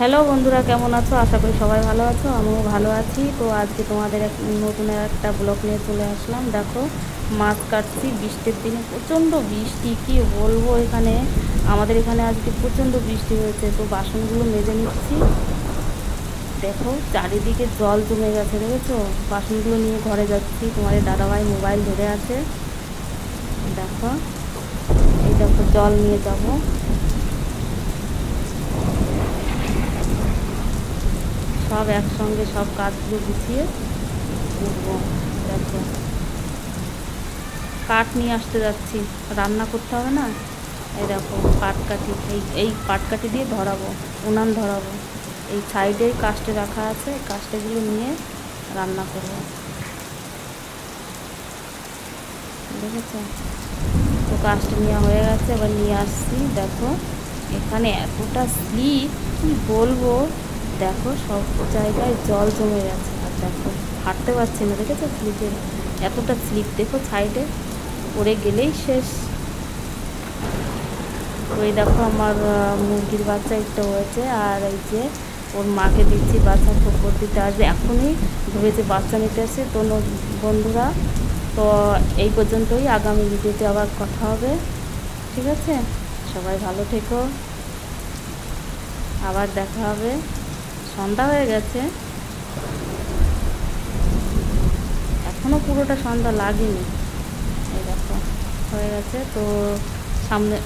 Hello বন্ধুরা, কেমন আছো? আশা করি সবাই ভালো আছো, আমিও ভালো আছি। তো আজকে তোমাদের এক নতুন একটা ব্লগ নিয়ে চলে আসলাম। দেখো, মাছ কাটছি, বৃষ্টির দিনে প্রচণ্ড বৃষ্টি, কি বলব এখানে? আমাদের এখানে আজকে প্রচণ্ড বৃষ্টি হয়েছে, তো বাসনগুলো মেজে নিচ্ছি। দেখো, চারিদিকে জল জমে গেছে, দেখেছ? বাসনগুলো নিয়ে ঘরে যাচ্ছি, তোমাদের দাদাভাই মোবাইল ধরে আছে। দেখো, এই দেখো, জল নিয়ে যাব। সব একসঙ্গে সব কাজগুলো গুছিয়ে উঠবো দেখো। কাঠ নিয়ে আসতে যাচ্ছি। রান্না করতে হবে না? এই দেখো, পাটকাঠি। এই এই পাটকাঠি দিয়ে ধরাবো, উনান ধরাবো। এই সাইডেই কাস্টে রাখা আছে, কাস্টেগুলো নিয়ে রান্না করব। দেখেছ? তো কাজটা নেওয়া হয়ে গেছে, এবার নিয়ে আসছি। দেখো, এখানে এতটা স্লিপ, কি বলব? দেখো, সব জায়গায় জল জমে গেছে। আর দেখো, হাঁটতে পারছি না, দেখেছ? স্লিপের এতটা স্লিপ দেখো সাইডে পড়ে গেলেই শেষ। ওই দেখো আমার মুরগির বাচ্চা একটা হয়েছে, আর এই যে ওর মাকে দিচ্ছি বাচ্চা খবর দিতে। আসবে এখনই ভেবেছে বাচ্চা নিতে আসে তো বন্ধুরা, তো এই পর্যন্তই। আগামী ভিডিওতে আবার কথা হবে। ঠিক আছে? সবাই ভালো থেকো। আবার দেখা হবে। সন্ধ্যা হয়ে গেছে। এখনও পুরোটা সন্ধ্যা লাগেনি। এই দেখো হয়ে গেছে। তো সামনে